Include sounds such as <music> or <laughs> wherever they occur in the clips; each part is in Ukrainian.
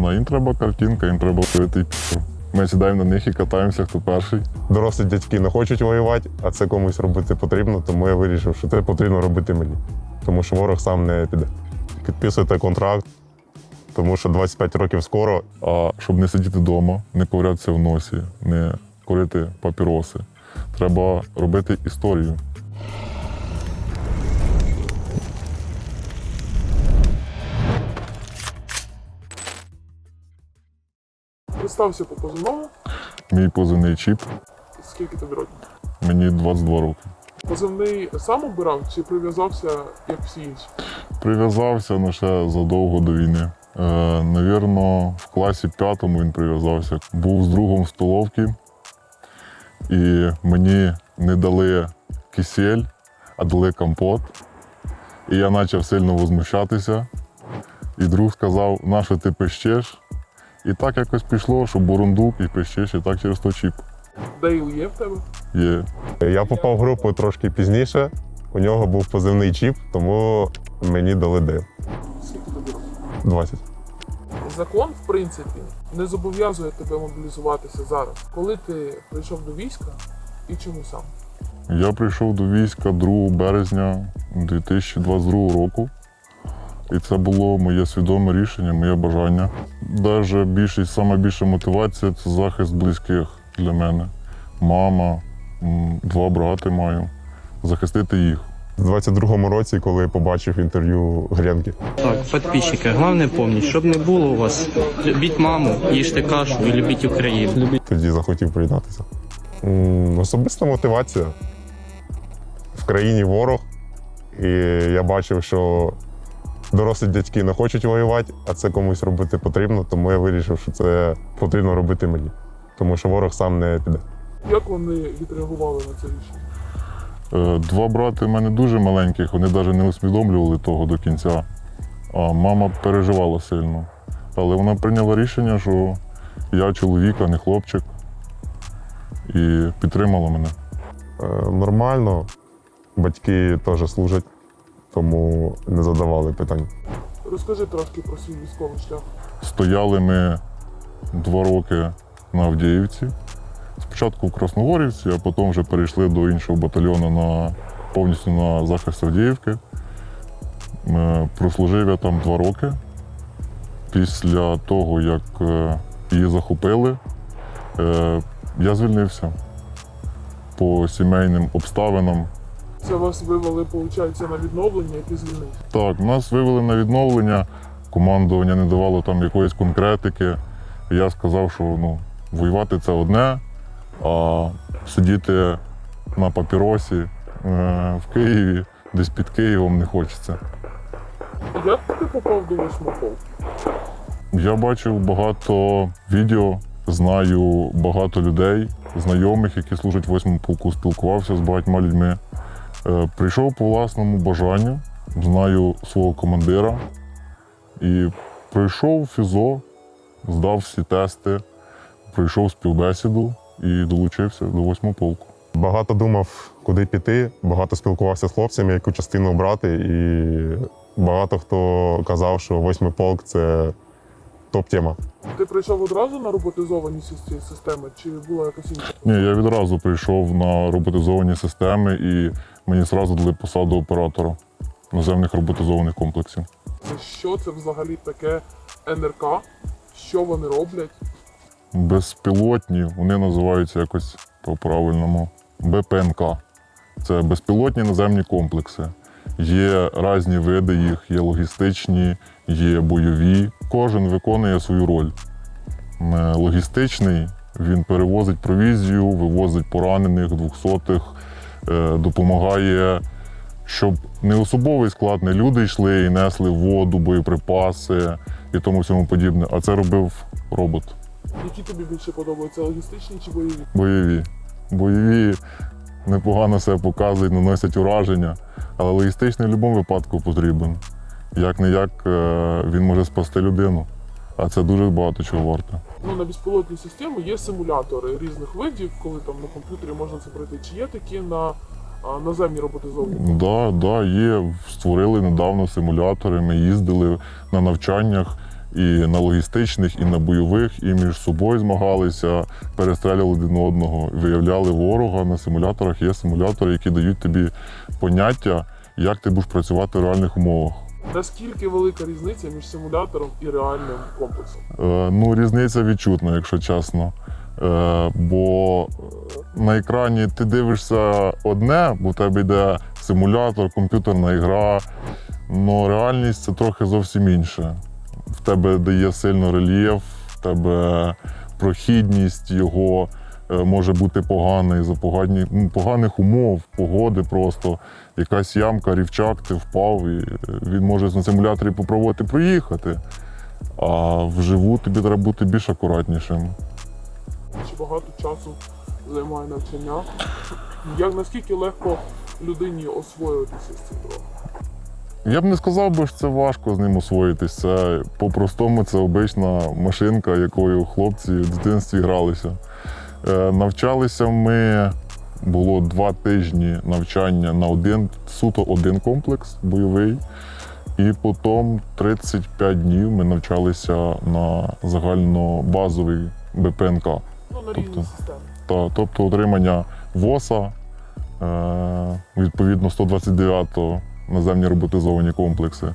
Ну, їм треба картинка, їм треба ловити пі***. Ми сідаємо на них і катаємося, хто перший. Дорослі дядьки не хочуть воювати, а це комусь робити потрібно, тому я вирішив, що це потрібно робити мені. Тому що ворог сам не піде. Підписуйте контракт, тому що 25 років скоро. А щоб не сидіти вдома, не ковирятися в носі, не курити папіроси. Треба робити історію. Представся по позивному, Мій позивний чіп, скільки тобі років? мені 22 роки. Позивний сам обирав чи прив'язався, як всі інші? Прив'язався ну, ще задовго до війни. Е, навірно, в класі п'ятому він прив'язався. Був з другом в столовці, і мені не дали кисель, а дали компот. І я почав сильно возмущатися. І друг сказав, на що ти пищеш? І так якось пішло, що бурундук і пищеш, і так через то чіп Дейл є в тебе? є. Я попав в групу трошки пізніше. У нього був позивний чіп, тому мені дали дейл. Скільки тобі років? 20. Закон, в принципі, не зобов'язує тебе мобілізуватися зараз. Коли ти прийшов до війська і чому сам? Я прийшов до війська 2 березня 2022 року. І це було моє свідоме рішення, моє бажання. Даже більшість, саме більша мотивація це захист близьких для мене. Мама, два брати маю. Захистити їх. В 22-му році, коли побачив інтерв'ю Гренки, Так, підписчики, головне помніть, щоб не було у вас, любіть маму, їжте кашу і любіть Україну. тоді захотів приєднатися. Особиста мотивація. В країні ворог, і я бачив, що дорослі дядьки не хочуть воювати, а це комусь робити потрібно, тому я вирішив, що це потрібно робити мені. Тому що ворог сам не піде. Як вони відреагували на це рішення? Е, Два брати в мене дуже маленьких, вони навіть не усвідомлювали того до кінця. А мама переживала сильно. Але вона прийняла рішення, що я чоловік, а не хлопчик. І підтримала мене. Е, Нормально, батьки теж служать, тому не задавали питань. Розкажи трошки про свій військовий шлях. Стояли ми два роки на Авдіївці. Спочатку в Красногорівці, а потім вже перейшли до іншого батальйону на, повністю на захист Авдіївки. Е, Прослужив я там два роки. Після того, як е, її захопили, е, я звільнився по сімейним обставинам. Це вас вивели, виходить, на відновлення, і ти. Так, нас вивели на відновлення, командування не давало там якоїсь конкретики. Я сказав, що ну, воювати це одне, а сидіти на папіросі е, в Києві, десь під Києвом не хочеться. Як ти попав до восьмого? Я бачив багато відео, знаю багато людей, знайомих, які служать в восьмому полку, спілкувався з багатьма людьми. Е, Прийшов по власному бажанню, знаю свого командира і пройшов ФІЗО, здав всі тести, пройшов співбесіду і долучився до восьмого полку. Багато думав, куди піти, багато спілкувався з хлопцями, яку частину брати, і багато хто казав, що восьмий полк це топ-тема. Ти прийшов одразу на роботизовані системи, чи була якась інша? Ні, я відразу прийшов на роботизовані системи і мені одразу дали посаду оператора наземних роботизованих комплексів. Що це взагалі таке НРК? Що вони роблять? Безпілотні, вони називаються якось по-правильному БПНК. Це безпілотні наземні комплекси. Є різні види їх, є логістичні, є бойові. Кожен виконує свою роль. Логістичний він перевозить провізію, вивозить поранених, двохсотих, допомагає, щоб не особовий склад, не люди йшли і несли воду, боєприпаси і тому всьому подібне. А це робив робот. Які тобі більше подобаються логістичні чи бойові? Бойові. Бойові непогано себе показують, наносять ураження, але логістичний в будь-якому випадку потрібен. Як не як він може спасти людину, а це дуже багато чого варто. Ну на безпілотні системи є симулятори різних видів, коли там на комп'ютері можна це пройти. Чи є такі на наземні роботизовані? Да, да, є. Створили недавно симулятори. Ми їздили на навчаннях і на логістичних, і на бойових, і між собою змагалися, перестрілювали один одного, виявляли ворога. На симуляторах є симулятори, які дають тобі поняття, як ти будеш працювати в реальних умовах. Наскільки велика різниця між симулятором і реальним комплексом? Е, Ну, різниця відчутна, якщо чесно. Е, Бо на екрані ти дивишся одне, бо в тебе йде симулятор, комп'ютерна гра. але реальність це трохи зовсім інше. В тебе дає сильно рельєф, в тебе прохідність його е, може бути поганий за погані, ну, поганих умов, погоди просто. Якась ямка, рівчак, ти впав, і е, він може на симуляторі попробувати проїхати. А вживу тобі треба бути більш акуратнішим. Чи багато часу займає навчання? Як наскільки легко людині освоюватися з цим дроном? Я б не сказав би, що це важко з ним освоїтись. Це по-простому це обична машинка, якою хлопці в дитинстві гралися. Е, навчалися ми, було два тижні навчання на один, суто один комплекс бойовий. І потім 35 днів ми навчалися на загальнобазовий БПНК. Ну, на Тобто? Та, тобто отримання ВОСа, е, відповідно 129-го наземні роботизовані комплекси.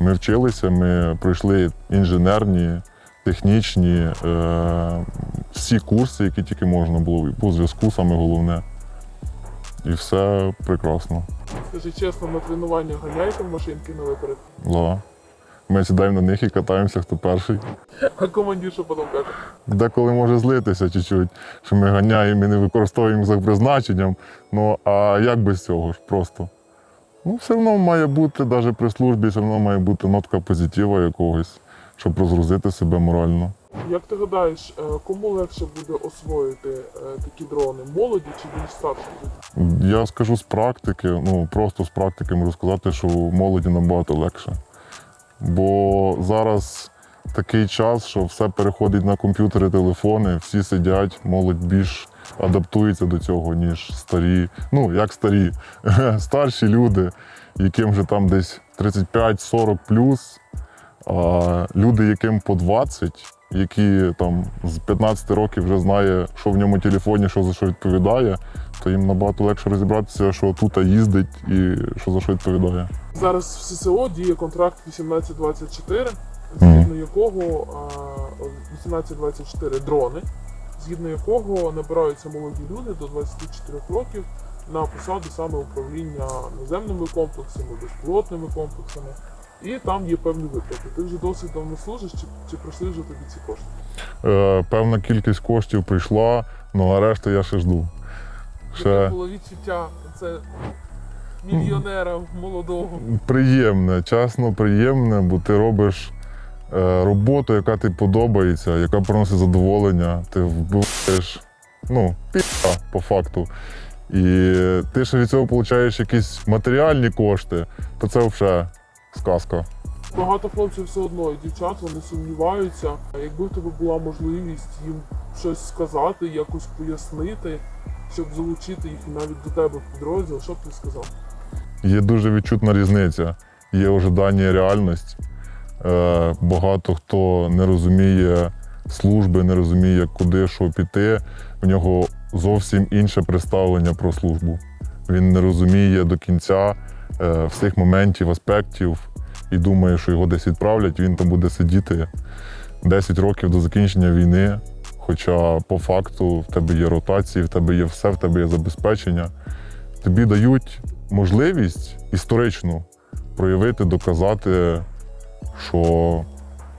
Ми вчилися, ми пройшли інженерні, технічні, е, всі курси, які тільки можна було, і по зв'язку саме головне. І все прекрасно. Скажи чесно, на тренування ганяєте машинки на виперед? Да. Ми сідаємо на них і катаємося, хто перший. А командир що потім каже? Деколи може злитися чуть-чуть, що ми ганяємо і не використовуємо за призначенням. Ну а як без цього ж просто? Ну, все одно має бути, навіть при службі, все одно має бути нотка позитива якогось, щоб розгрузити себе морально. Як ти гадаєш, е, кому легше буде освоїти е, такі дрони? Молоді чи більш старші? Я скажу з практики, ну просто з практики можу сказати, що молоді набагато легше. Бо зараз такий час, що все переходить на комп'ютери, телефони, всі сидять, молодь більш адаптується до цього, ніж старі. Ну, як старі, <laughs> старші люди, яким вже там десь 35-40 плюс, а люди, яким по 20, які там з 15 років вже знає, що в ньому телефоні, що за що відповідає, то їм набагато легше розібратися, що тут їздить і що за що відповідає. Зараз в ССО діє контракт 1824, згідно якого е, 1824 дрони, згідно якого набираються молоді люди до 24 років на посади саме управління наземними комплексами, безпілотними комплексами. І там є певні виплати. Ти вже досить давно служиш, чи, чи прийшли вже тобі ці кошти? Е, певна кількість коштів прийшла, ну а решти я ще жду. Ще було відчуття це мільйонера молодого. приємне, чесно, приємне, бо ти робиш е, роботу, яка тобі подобається, яка приносить задоволення. Ти вбиваєш, ну, пі***а, по факту. І ти ще від цього отримуєш якісь матеріальні кошти, то це взагалі сказка. Багато хлопців все одно і дівчат вони сумніваються. А Якби в тебе була можливість їм щось сказати, якось пояснити, щоб залучити їх навіть до тебе в підрозділ, що б ти сказав? Є дуже відчутна різниця. Є ожидання і реальність. Е, багато хто не розуміє служби, не розуміє, куди що піти. В нього зовсім інше представлення про службу. Він не розуміє до кінця всіх моментів, аспектів і думає, що його десь відправлять, він там буде сидіти 10 років до закінчення війни. Хоча по факту в тебе є ротації, в тебе є все, в тебе є забезпечення. Тобі дають можливість історичну проявити, доказати, що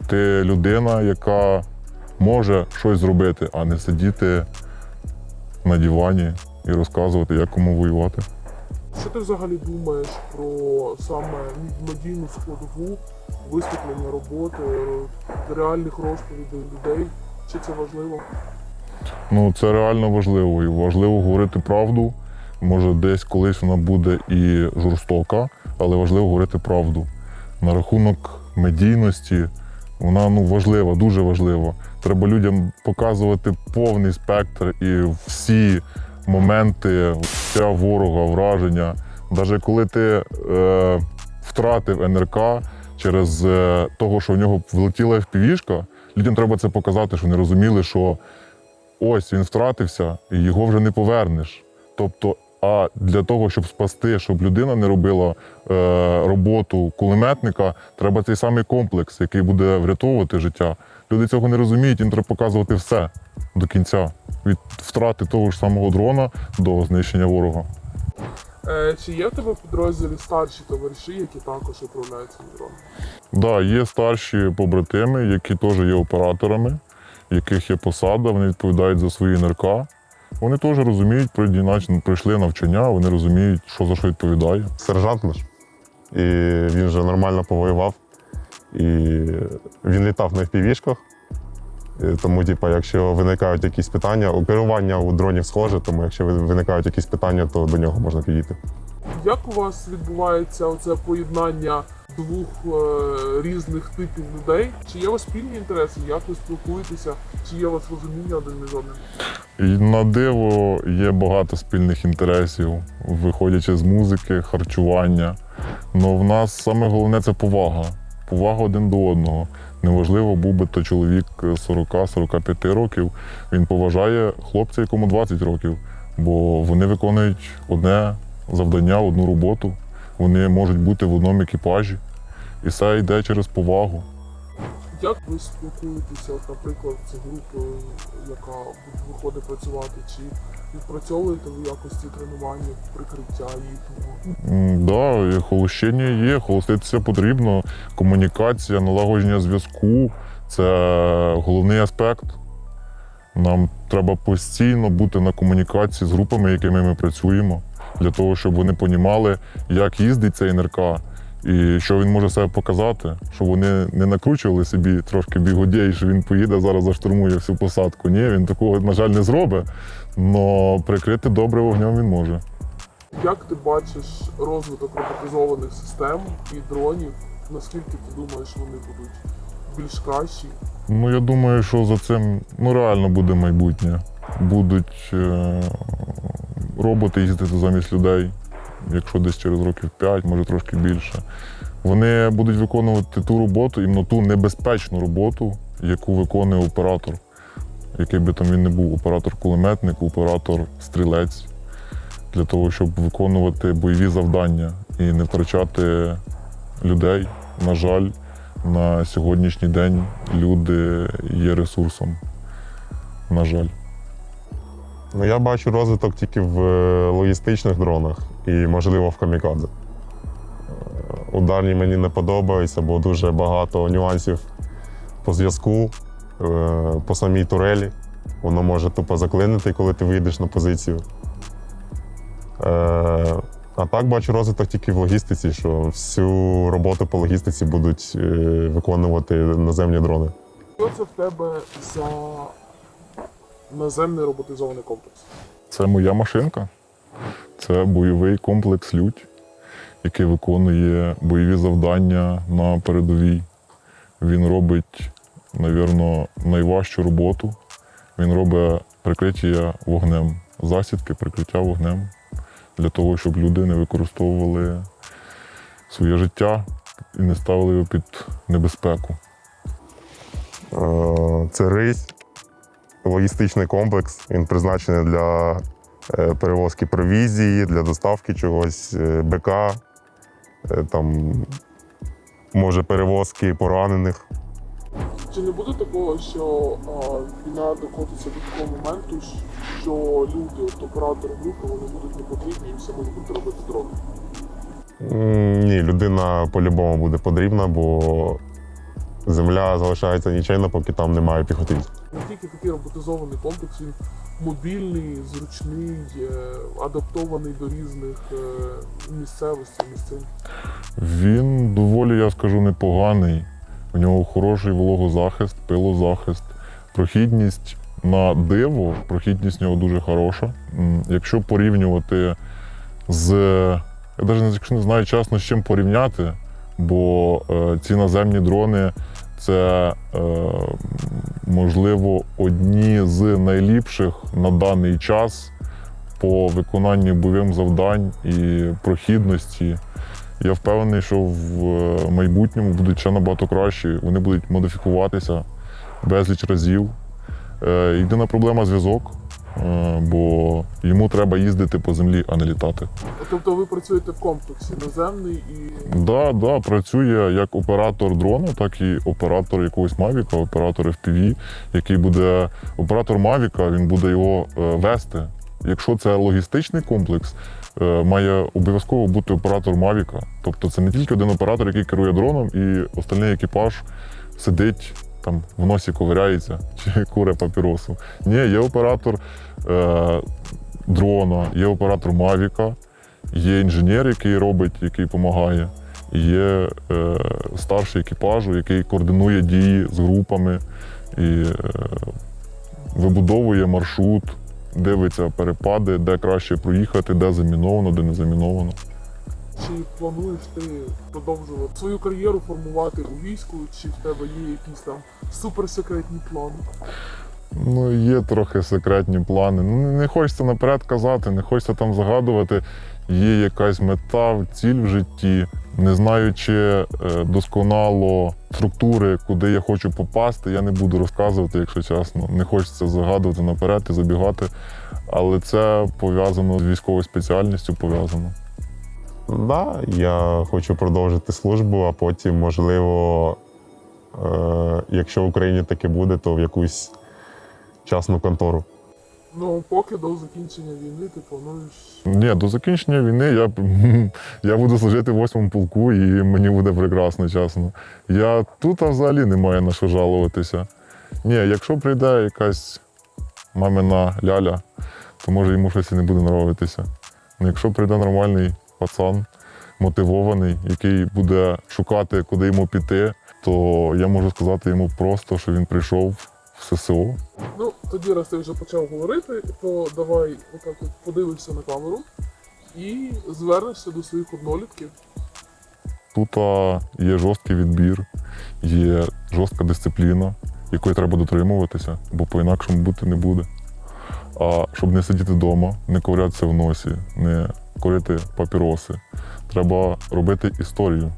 ти людина, яка може щось зробити, а не сидіти на дивані і розказувати, як кому воювати. Що ти взагалі думаєш про саме медійну складову висвітлення роботи, реальних розповідей людей? Чи це важливо? Ну, це реально важливо. І важливо говорити правду. Може, десь колись вона буде і жорстока, але важливо говорити правду. На рахунок медійності вона ну, важлива, дуже важлива. Треба людям показувати повний спектр і всі моменти ворога, враження. Навіть коли ти е, втратив НРК через е, того, що в нього влетіла FPV-шка, людям треба це показати, щоб вони розуміли, що ось він втратився і його вже не повернеш. Тобто, а для того, щоб спасти, щоб людина не робила е, роботу кулеметника, треба цей самий комплекс, який буде врятовувати життя. Люди цього не розуміють, їм треба показувати все до кінця. Від втрати того ж самого дрона до знищення ворога. Е, чи є в тебе в підрозділі старші товариші, які також управляють цим дроном? Да, є старші побратими, які теж є операторами, в яких є посада, вони відповідають за свої НРК. Вони теж розуміють, пройшли навчання, вони розуміють, що за що відповідає. Сержант наш. І він вже нормально повоював. І він літав на FPV-шках. Тому, типу, якщо виникають якісь питання, у керування у дронів схоже, тому якщо ви- виникають якісь питання, то до нього можна підійти. Як у вас відбувається оце поєднання двох е, різних типів людей? Чи є у вас спільні інтереси? Як ви спілкуєтеся? Чи є у вас розуміння один між одним? На диво є багато спільних інтересів, виходячи з музики, харчування. Але в нас саме головне це повага. Повага один до одного. Неважливо, був би то чоловік 40-45 років. Він поважає хлопця, якому 20 років, бо вони виконують одне завдання, одну роботу. Вони можуть бути в одному екіпажі. І все йде через повагу. Як ви спілкуєтеся, наприклад, з групою, яка виходить працювати? Чи відпрацьовуєте ви якості тренування, прикриття їхнього? М, Да, холощення є, холоститися потрібно. Комунікація, налагодження зв'язку це головний аспект. Нам треба постійно бути на комунікації з групами, якими ми працюємо, для того, щоб вони понімали, як їздить цей НРК і що він може себе показати, щоб вони не накручували собі трошки бігодєй, що він поїде зараз заштурмує всю посадку. Ні, він такого, на жаль, не зробить, але прикрити добре вогнем він може. Як ти бачиш розвиток роботизованих систем і дронів? Наскільки ти думаєш, вони будуть більш кращі? Ну, я думаю, що за цим ну, реально буде майбутнє. Будуть е- роботи їздити замість людей, якщо десь через років 5, може трошки більше. Вони будуть виконувати ту роботу, іменно ту небезпечну роботу, яку виконує оператор. Який би там він не був, оператор-кулеметник, оператор-стрілець, для того, щоб виконувати бойові завдання і не втрачати людей. На жаль, на сьогоднішній день люди є ресурсом. На жаль. Ну, я бачу розвиток тільки в е, логістичних дронах і, можливо, в камікадзе. Е, Ударні мені не подобаються, бо дуже багато нюансів по зв'язку, е, по самій турелі. Воно може тупо заклинити, коли ти вийдеш на позицію. А так бачу розвиток тільки в логістиці, що всю роботу по логістиці будуть виконувати наземні дрони. Що це в тебе за наземний роботизований комплекс? Це моя машинка. Це бойовий комплекс Лють, який виконує бойові завдання на передовій. Він робить, навірно, найважчу роботу. Він робить прикриття вогнем, засідки, прикриття вогнем для того, щоб люди не використовували своє життя і не ставили його під небезпеку. Е, Це рись, логістичний комплекс. Він призначений для е, перевозки провізії, для доставки чогось, е, БК, е, там, може перевозки поранених. Чи не буде такого, що а, війна докотиться до такого моменту, що люди, от оператори групи, вони будуть не потрібні, їм все будуть робити дрони? Ні, людина по-любому буде потрібна, бо земля залишається нічейна, поки там немає піхотинців. Наскільки такий роботизований комплекс, він мобільний, зручний, адаптований до різних е, місцевостей, місцин. Він доволі, я скажу, непоганий. У нього хороший вологозахист, пилозахист, прохідність на диво, прохідність у нього дуже хороша. Якщо порівнювати з. Я навіть не знаю чесно, з чим порівняти, бо е, ці наземні дрони це, е, можливо, одні з найліпших на даний час по виконанню бойових завдань і прохідності Я впевнений, що в е, майбутньому будуть ще набагато кращі. Вони будуть модифікуватися безліч разів. Єдина проблема зв'язок, бо йому треба їздити по землі, а не літати. Тобто ви працюєте в комплексі наземний і Да, да, працює як оператор дрона, так і оператор якогось Мавіка, оператор FPV, який буде оператор Мавіка, він буде його е, вести. Якщо це логістичний комплекс, е, має обов'язково бути оператор Мавіка. Тобто це не тільки один оператор, який керує дроном, і остальний екіпаж сидить там в носі ковиряється чи куре папіросу. Ні, є оператор е, дрона, є оператор Мавіка, є інженер, який робить, який допомагає. Є е, старший екіпажу, який координує дії з групами і е, вибудовує маршрут, дивиться перепади, де краще проїхати, де заміновано, де не заміновано. Чи плануєш ти продовжувати свою кар'єру формувати у війську, чи в тебе є якісь там суперсекретні плани? Ну, є трохи секретні плани. Ну, не- хочеться наперед казати, не хочеться там загадувати. Є якась мета, ціль в житті. Не знаючи е, досконало структури, куди я хочу попасти, я не буду розказувати, якщо чесно. Не хочеться загадувати наперед і забігати. Але це пов'язано з військовою спеціальністю, пов'язано. Да, я хочу продовжити службу, а потім, можливо, е, якщо в Україні таке буде, то в якусь частну контору. Ну, поки до закінчення війни ти плануєш. Ні, до закінчення війни я, <laughs> я буду служити в восьмому полку, і мені буде прекрасно, чесно. Я тут а взагалі не маю на що жалуватися. Ні, якщо прийде якась мамина ляля, то може йому щось і не буде нравитися. Ну, якщо прийде нормальний пацан, мотивований, який буде шукати, куди йому піти, то я можу сказати йому просто, що він прийшов в ССО, Ну, тоді, раз ти вже почав говорити, то давай отак от подивишся на камеру і звернешся до своїх однолітків. Тут є жорсткий відбір, є жорстка дисципліна, якої треба дотримуватися, бо по-інакшому бути не буде. А щоб не сидіти вдома, не ковирятися в носі, не курити папіроси, треба робити історію.